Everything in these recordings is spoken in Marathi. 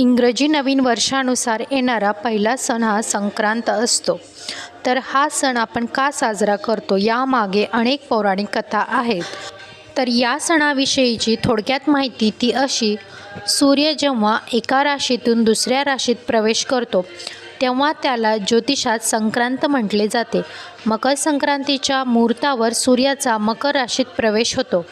इंग्रजी नवीन वर्षानुसार येणारा पहिला सण हा संक्रांत असतो. तर हा सण आपण का साजरा करतो यामागे अनेक पौराणिक कथा आहेत. तर या सणाविषयीची थोडक्यात माहिती ती अशी सूर्य जेव्हा एका राशीतून दुसऱ्या राशीत प्रवेश करतो तेव्हा त्याला ज्योतिषात संक्रांत म्हटले जाते. मकर संक्रांतीच्या मुहूर्तावर सूर्याचा मकर राशीत प्रवेश होतो.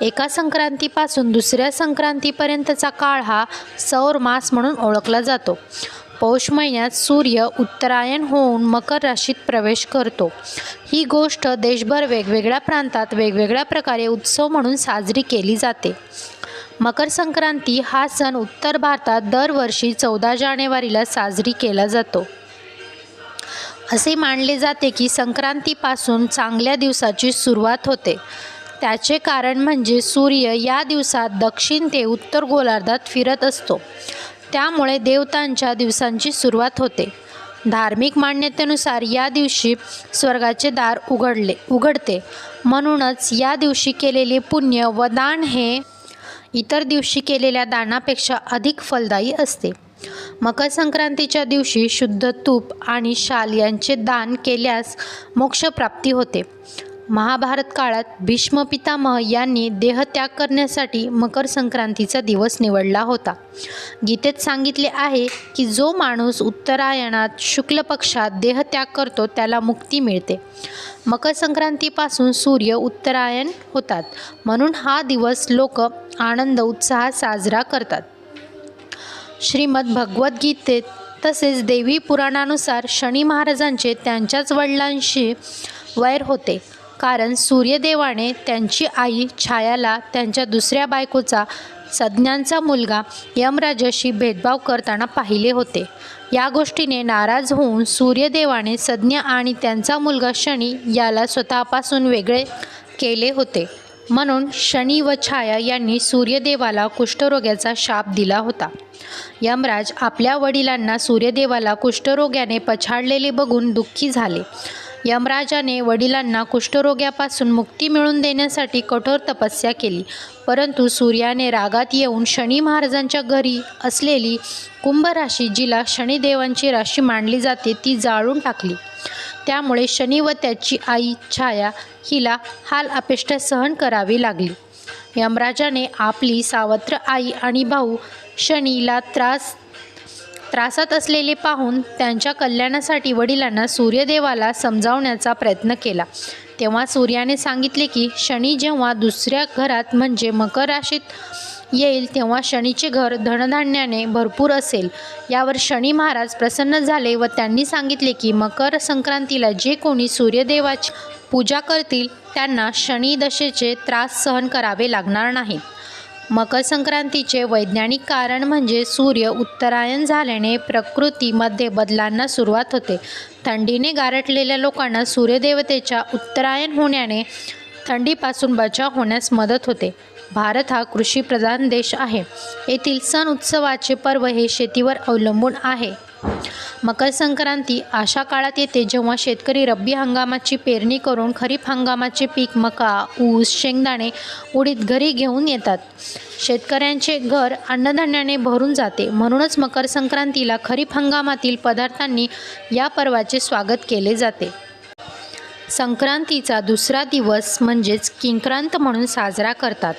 एका संक्रांतीपासून दुसऱ्या संक्रांतीपर्यंतचा काळ हा सौर मास म्हणून ओळखला जातो. पौष महिन्यात सूर्य उत्तरायण होऊन मकर राशीत प्रवेश करतो. ही गोष्ट देशभर वेगवेगळ्या प्रांतात वेगवेगळ्या प्रकारे उत्सव म्हणून साजरी केली जाते. मकर संक्रांती हा सण उत्तर भारतात दरवर्षी चौदा जानेवारीला साजरी केला जातो. असे मानले जाते की संक्रांतीपासून चांगल्या दिवसाची सुरुवात होते. त्याचे कारण म्हणजे सूर्य या दिवसात दक्षिण ते उत्तर गोलार्धात फिरत असतो. त्यामुळे देवतांच्या दिवसांची सुरुवात होते. धार्मिक मान्यतेनुसार या दिवशी स्वर्गाचे दार उघडले उघडते. म्हणूनच या दिवशी केलेले पुण्य व दान हे इतर दिवशी केलेल्या दानापेक्षा अधिक फलदायी असते. मकर संक्रांतीच्या दिवशी शुद्ध तूप आणि शाल यांचे दान केल्यास मोक्षप्राप्ती होते. महाभारत काळात भीष्म पितामह यांनी देहत्याग करण्यासाठी मकर संक्रांतीचा दिवस निवडला होता. गीतेत सांगितले आहे की जो माणूस उत्तरायणात शुक्ल पक्षात देहत्याग करतो त्याला मुक्ती मिळते. मकर संक्रांतीपासून सूर्य उत्तरायण होतात. म्हणून हा दिवस लोक आनंद उत्साहात साजरा करतात. श्रीमद भगवद्गीतेत तसेच देवी पुराणानुसार शनी महाराजांचे त्यांच्याच वडिलांशी वैर होते. कारण सूर्यदेवाने त्यांची आई छायाला त्यांच्या दुसऱ्या बायकोचा सज्ञांचा मुलगा यमराजाशी भेदभाव करताना पाहिले होते. या गोष्टीने नाराज होऊन सूर्यदेवाने सज्ञ आणि त्यांचा मुलगा शनी याला स्वतःपासून वेगळे केले होते. म्हणून शनी व छाया यांनी सूर्यदेवाला कुष्ठरोग्याचा शाप दिला होता. यमराज आपल्या वडिलांना सूर्यदेवाला कुष्ठरोग्याने पछाडलेले बघून दुःखी झाले. यमराजाने वडिलांना कुष्ठरोग्यापासून मुक्ती मिळवून देण्यासाठी कठोर तपस्या केली. परंतु सूर्याने रागात येऊन शनी महाराजांच्या घरी असलेली कुंभ राशी जिला शनिदेवांची राशी मानली जाते ती जाळून टाकली. त्यामुळे शनी व त्याची आई छाया हिला हाल अपेष्टा सहन करावी लागली. यमराजाने आपली सावत्र आई आणि भाऊ शनीला त्रास त्रासात असलेले पाहून त्यांच्या कल्याणासाठी वडिलांना सूर्यदेवाला समजावण्याचा प्रयत्न केला. तेव्हा सूर्याने सांगितले की शनी जेव्हा दुसऱ्या घरात म्हणजे मकर राशीत येईल तेव्हा शनीचे घर धनधान्याने भरपूर असेल. यावर शनी महाराज प्रसन्न झाले व त्यांनी सांगितले की मकर संक्रांतीला जे कोणी सूर्यदेवाची पूजा करतील त्यांना शनिदशेचे त्रास सहन करावे लागणार नाहीत मकर संक्रांतीचे वैज्ञानिक कारण म्हणजे सूर्य उत्तरायण झाल्याने प्रकृतीमध्ये बदलांना सुरुवात होते. थंडीने गारटलेल्या लोकांना सूर्यदेवतेच्या उत्तरायण होण्याने थंडीपासून बचाव होण्यास मदत होते. भारत हा कृषीप्रधान देश आहे. येथील सण उत्सवाचे पर्व हे शेतीवर अवलंबून आहे. मकर संक्रांती अशा काळात येते जेव्हा शेतकरी रब्बी हंगामाची पेरणी करून खरीप हंगामाचे पीक मका ऊस शेंगदाणे उडीद घरी घेऊन येतात. शेतकऱ्यांचे घर अन्नधान्याने भरून जाते. म्हणूनच मकर संक्रांतीला खरीप हंगामातील पदार्थांनी या पर्वाचे स्वागत केले जाते. संक्रांतीचा दुसरा दिवस म्हणजेच किंक्रांत म्हणून साजरा करतात.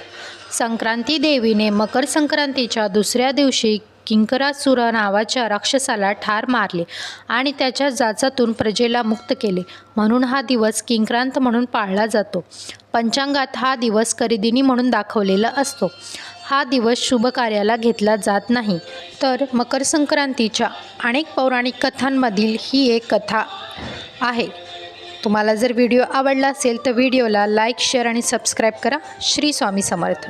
संक्रांती देवीने मकर संक्रांतीच्या दुसऱ्या दिवशी किंकरासुर नावाच्या राक्षसाला ठार मारले आणि त्याच्या जाचातून प्रजेला मुक्त केले. म्हणून हा दिवस किंक्रांत म्हणून पाळला जातो. पंचांगात हा दिवस करिदिनी म्हणून दाखवलेला असतो. हा दिवस शुभ कार्याला घेतला जात नाही. तर मकर संक्रांतीच्या अनेक पौराणिक कथांमधील ही एक कथा आहे. तुम्हाला जर व्हिडिओ आवडला असेल तर व्हिडिओला लाईक शेअर आणि सबस्क्राईब करा. श्री स्वामी समर्थ.